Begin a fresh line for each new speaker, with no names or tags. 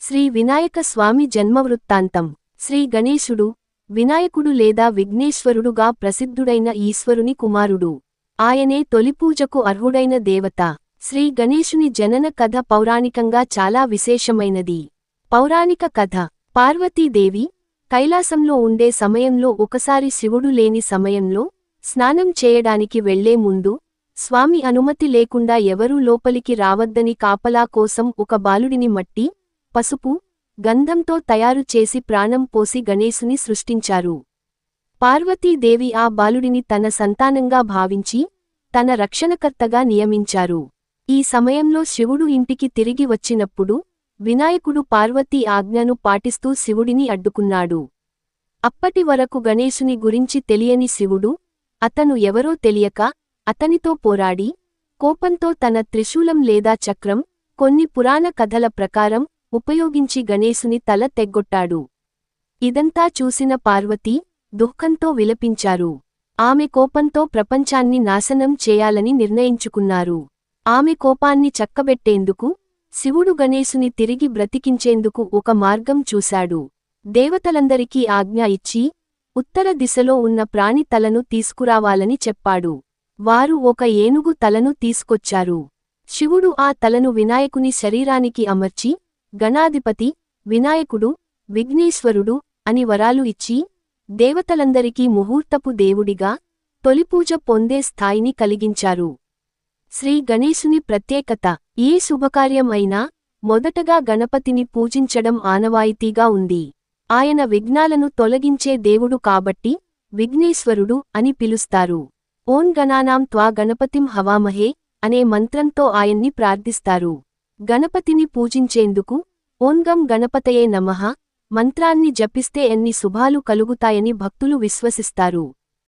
శ్రీ వినాయక స్వామి జన్మవృత్తాంతం. శ్రీ గణేశుడు వినాయకుడు లేదా విఘ్నేశ్వరుడుగా ప్రసిద్ధుడైన ఈశ్వరుని కుమారుడు. ఆయనే తొలిపూజకు అర్హుడైన దేవత. శ్రీ గణేశుని జనన కథ పౌరాణికంగా చాలా విశేషమైనది. పౌరాణిక కథ. పార్వతీదేవి కైలాసంలో ఉండే సమయంలో ఒకసారి శివుడు లేని సమయంలో స్నానం చేయడానికి వెళ్ళే ముందు స్వామి అనుమతి లేకుండా ఎవరూ లోపలికి రావద్దని కాపలా కోసం ఒక బాలుడిని మట్టి పసుపు గంధంతో తయారు చేసి ప్రాణం పోసి గణేశుని సృష్టించారు. పార్వతీదేవి ఆ బాలుడిని తన సంతానంగా భావించి తన రక్షణకర్తగా నియమించారు. ఈ సమయంలో శివుడు ఇంటికి తిరిగి వచ్చినప్పుడు వినాయకుడు పార్వతీ ఆజ్ఞను పాటిస్తూ శివుడిని అడ్డుకున్నాడు. అప్పటి వరకు గణేశుని గురించి తెలియని శివుడు అతను ఎవరో తెలియక అతనితో పోరాడి కోపంతో తన త్రిశూలం లేదా చక్రం కొన్ని పురాణ కథల ప్రకారం ఉపయోగించి గణేశుని తల తెగ్గొట్టాడు. ఇదంతా చూసిన పార్వతి దుఃఖంతో విలపించారు. ఆమె కోపంతో ప్రపంచాన్ని నాశనం చేయాలని నిర్ణయించుకున్నారు. ఆమె కోపాన్ని చక్కబెట్టేందుకు శివుడు గణేశుని తిరిగి బ్రతికించేందుకు ఒక మార్గం చూశాడు. దేవతలందరికీ ఆజ్ఞ ఇచ్చి ఉత్తర దిశలో ఉన్న ప్రాణి తలను తీసుకురావాలని చెప్పాడు. వారు ఒక ఏనుగు తలను తీసుకొచ్చారు. శివుడు ఆ తలను వినాయకుని శరీరానికి అమర్చి గణాధిపతి వినాయకుడు విఘ్నేశ్వరుడు అని వరాలు ఇచ్చి దేవతలందరికీ ముహూర్తపు దేవుడిగా తొలిపూజ పొందే స్థాయిని కలిగించారు. శ్రీ గణేశుని ప్రత్యేకత ఏ శుభకార్యం అయినా మొదటగా గణపతిని పూజించడం ఆనవాయితీగా ఉంది. ఆయన విఘ్నాలను తొలగించే దేవుడు కాబట్టి విఘ్నేశ్వరుడు అని పిలుస్తారు. ఓం గణానాం త్వా గణపతిం హవామహే అనే మంత్రంతో ఆయన్ని ప్రార్థిస్తారు. గణపతిని పూజించేందుకు ఓన్గం గణపతయే నమః మంత్రాన్ని జపిస్తే ఎన్ని శుభాలు కలుగుతాయని భక్తులు విశ్వసిస్తారు.